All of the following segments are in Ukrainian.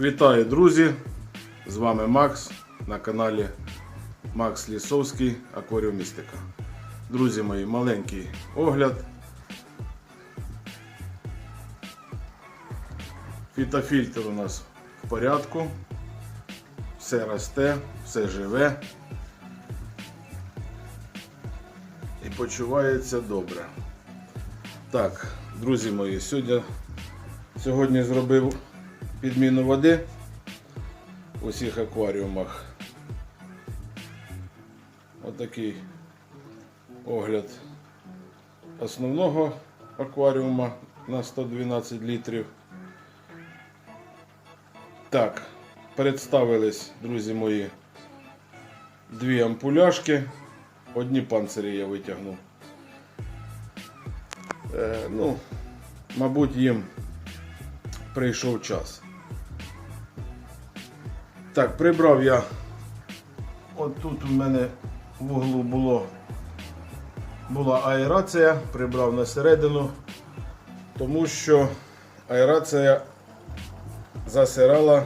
Вітаю, друзі! З вами Макс на каналі Макс Лісовський Акваріумістика. Друзі мої, маленький огляд. Фітофільтр у нас в порядку. Все росте, все живе і почувається добре. Так, друзі мої, сьогодні, сьогодні зробив підміну води у всіх акваріумах. Отакий огляд основного акваріума на 112 літрів. Так, представились, друзі мої, дві ампуляшки. Одні панцирі я витягнув. Е, ну, мабуть, їм прийшов час. Так, прибрав я. От тут у мене в углу було, була аерація, прибрав на середину, тому що аерація засирала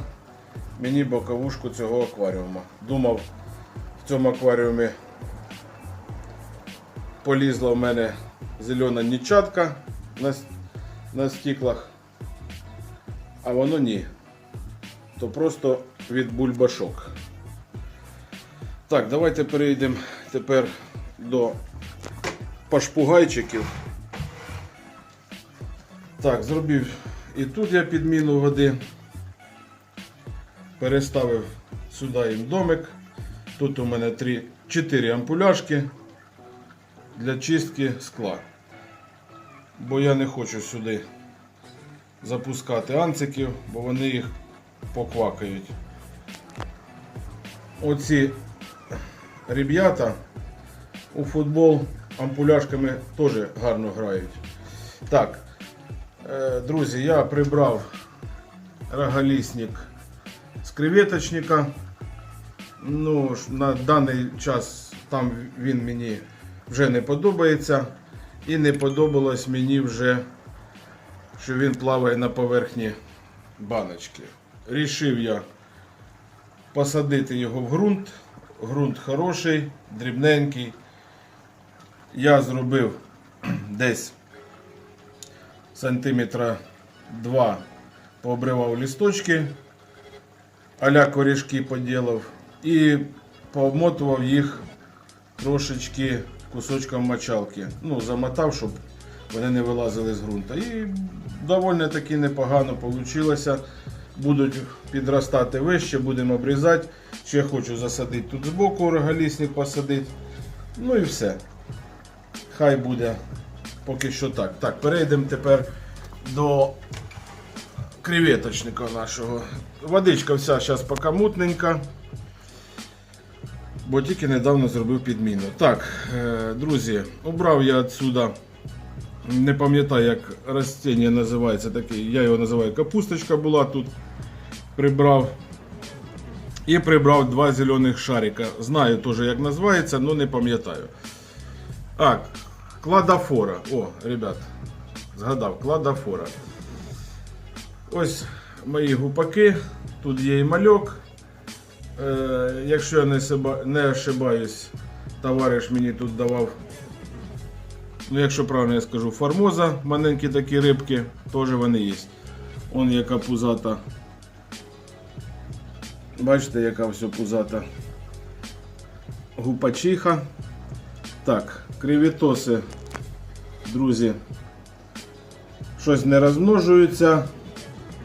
мені боковушку цього акваріума. Думав, в цьому акваріумі полізла в мене зелена нічатка на, на стіклах, а воно ні. То просто від бульбашок. Так, давайте перейдемо тепер до пашпугайчиків. Так, зробив і тут я підміну води. Переставив сюди їм домик. Тут у мене 3, 4 ампуляшки для чистки скла. Бо я не хочу сюди запускати анциків, бо вони їх поквакають. Оці ребята у футбол ампуляшками теж гарно грають. Так, е, друзі, я прибрав роголісник з креветочника. Ну, на даний час там він мені вже не подобається. І не подобалось мені вже, що він плаває на поверхні баночки. Рішив я посадити його в ґрунт. Ґрунт хороший, дрібненький. Я зробив десь сантиметра 2 пообривав лісточки, аля корішки поділив і пообмотував їх трошечки кусочком мочалки. Ну, замотав, щоб вони не вилазили з ґрунта. І доволі таки непогано вийшло. Будуть підростати вище, будемо обрізати. Ще хочу засадити тут збоку роголісник посадити. Ну і все. Хай буде поки що так. Так, перейдемо тепер до креветочника нашого. Водичка вся зараз поки мутненька. Бо тільки недавно зробив підміну. Так, е, друзі, убрав я відсюди. Не пам'ятаю, як растіння називається таке. Я його називаю капусточка була тут. Прибрав. І прибрав два зелених шарика. Знаю теж, як називається, але не пам'ятаю. А, кладофора. О, ребят, згадав, кладофора. Ось мої гупаки. Тут є і мальок. Е, якщо я не, не ошибаюсь, товариш мені тут давав, ну якщо правильно я скажу, формоза, маленькі такі рибки, теж вони є. Он яка пузата. Бачите, яка все пузата. Гупачиха. Так, кривітоси, друзі, щось не розмножуються.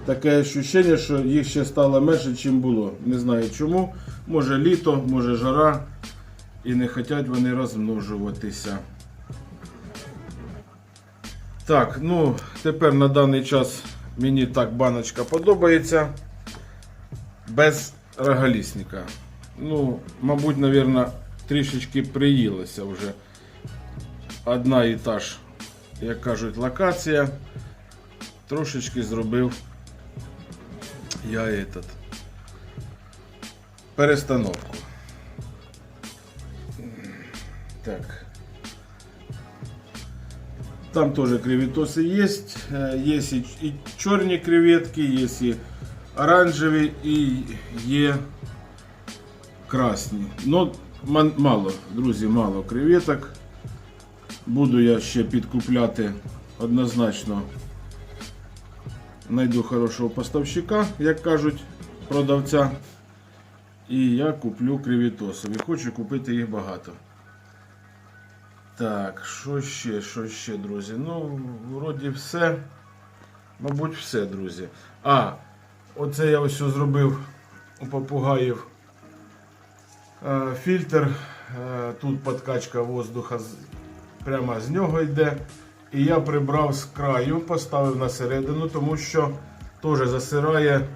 Таке відчуття, що їх ще стало менше, ніж було. Не знаю чому. Може літо, може жара. І не хочуть вони розмножуватися. Так, ну, тепер на даний час мені так баночка подобається. Без роголісника. Ну, мабуть, мабуть, трішечки приїлося вже. Одна і та ж, як кажуть, локація. Трошечки зробив я этот перестановку. Так. Там тоже креветосы есть. Э, Есть и, и черные креветки, есть и оранжеві і є красні. Ну, мало, друзі, мало креветок. Буду я ще підкупляти однозначно. Найду хорошого поставщика, як кажуть, продавця. І я куплю креветосові. Хочу купити їх багато. Так, що ще, що ще, друзі? Ну, вроді все. Мабуть, все, друзі. А, оце я ось зробив у попугаїв е, фільтр. Е, Тут подкачка воздуха прямо з нього йде. І я прибрав з краю, поставив на середину, тому що теж засирає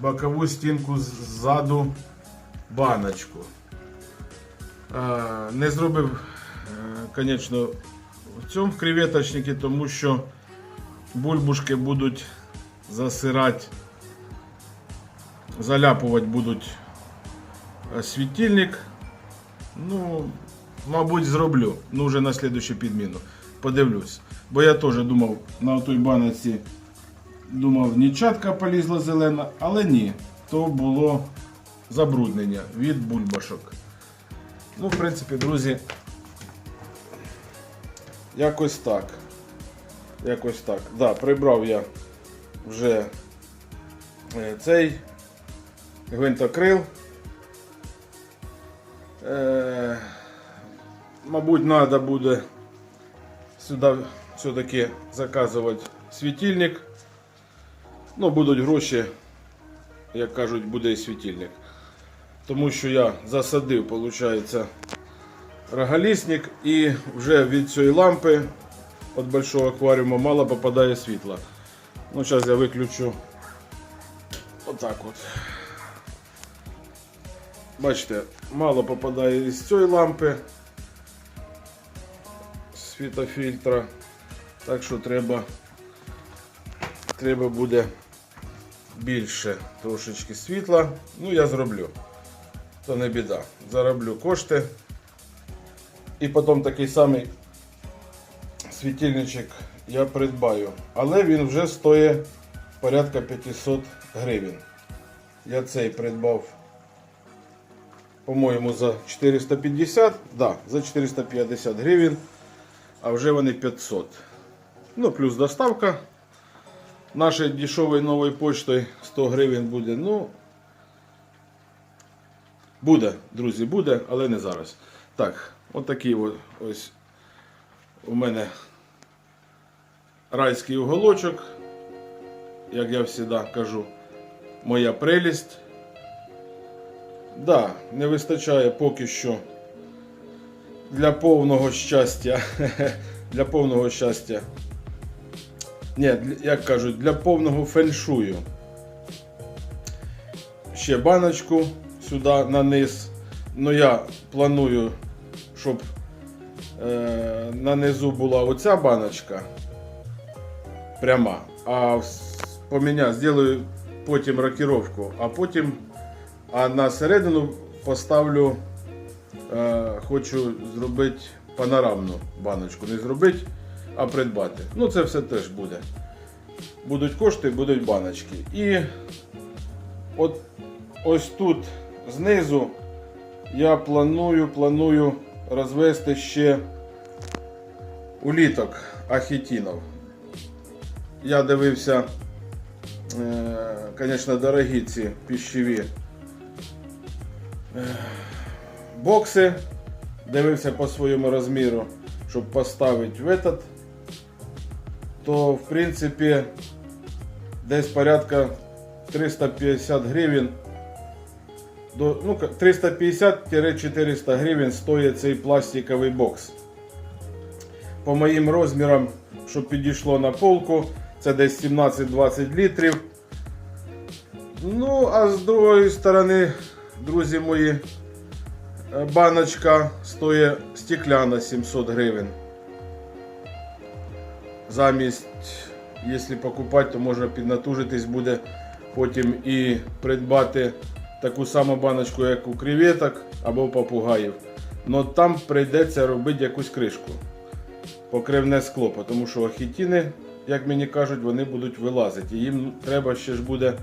бокову стінку ззаду баночку. Е, Не зробив, звісно, в цьому креветочнику, тому що бульбушки будуть засирати, заляпувати будуть е, світильник. Ну, мабуть, зроблю. Ну, вже на слідущу підміну. Подивлюсь. Бо я теж думав на той баноці, думав, нічатка полізла зелена, але ні. То було забруднення від бульбашок. Ну, в принципі, друзі, якось так. Якось так. Да, прибрав я вже е, цей гвинтокрил. Е, мабуть, треба буде сюди все-таки заказувати світильник. Ну, будуть гроші, як кажуть, буде і світильник. Тому що я засадив, виходить, рогалісник і вже від цієї лампи від большого акваріуму мало попадає світла. Ну, зараз я виключу отак от. Бачите, мало попадає із цієї лампи світофільтра. Так що треба, треба буде більше трошечки світла. Ну, я зроблю. То не біда. Зароблю кошти. І потім такий самий світильничок я придбаю. Але він вже стоїть порядка 500 гривень. Я цей придбав, по-моєму, за 450. Да, за 450 гривень. А вже вони 500. Ну, плюс доставка. Нашою дешевою новою почтою 100 гривень буде. Ну, буде, друзі, буде, але не зараз. Так, отакий от ось у мене райський уголочок, як я завжди кажу, моя прелість. Да, не вистачає поки що для повного щастя. Для повного щастя. Ні, як кажуть, для повного феншую. Ще баночку сюди на низ. Ну я планую, щоб е, на низу була оця баночка пряма, а поміняю, зроблю потім рокіровку, а потім а на середину поставлю, е, хочу зробити панорамну баночку. Не зробити, а придбати. Ну це все теж буде. Будуть кошти, будуть баночки. І от ось тут знизу я планую, планую розвести ще уліток ахітінов. Я дивився, звісно, дорогі ці піщеві е, бокси. Дивився по своєму розміру, щоб поставити в этот. То, в принципі, десь порядка 350 гривень. Ну, 350-400 гривень стоїть цей пластиковий бокс. По моїм розмірам, щоб підійшло на полку, це десь 17-20 літрів. Ну, а з другої сторони, друзі мої, е, баночка стоїть стекляна 700 гривень. Замість, якщо покупати, то можна піднатужитись буде потім і придбати таку саму баночку, як у креветок або попугаїв. Но там прийдеться робити якусь кришку. Покривне скло, тому що ахітіни, як мені кажуть, вони будуть вилазити. І їм треба ще ж буде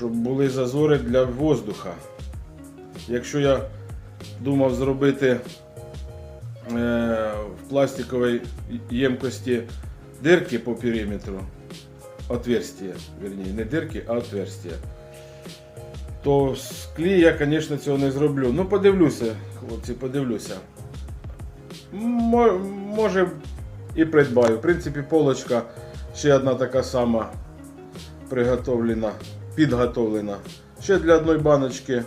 щоб були зазори для воздуха. Якщо я думав зробити е, в пластиковій ємкості дирки по периметру, отверстия, верні, не дирки, а отверстия, то склі я, звісно, цього не зроблю. Ну, подивлюся, хлопці, подивлюся. Може і придбаю. В принципі, полочка ще одна така сама приготовлена, підготовлена. Ще для одної баночки.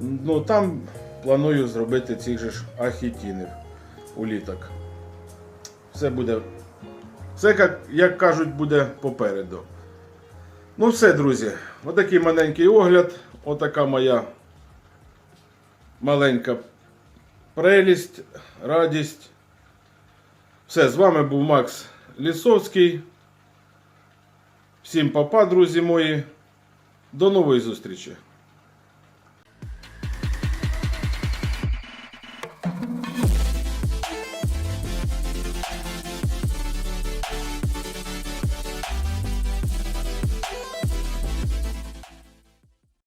Ну там планую зробити цих же ахітінів уліток. Все буде. Все, як, як кажуть, буде попереду. Ну все, друзі. Отакий маленький огляд. Отака моя маленька прелість, радість. Все, з вами був Макс Лісовський. Всім папа, друзі мої. До нової зустрічі!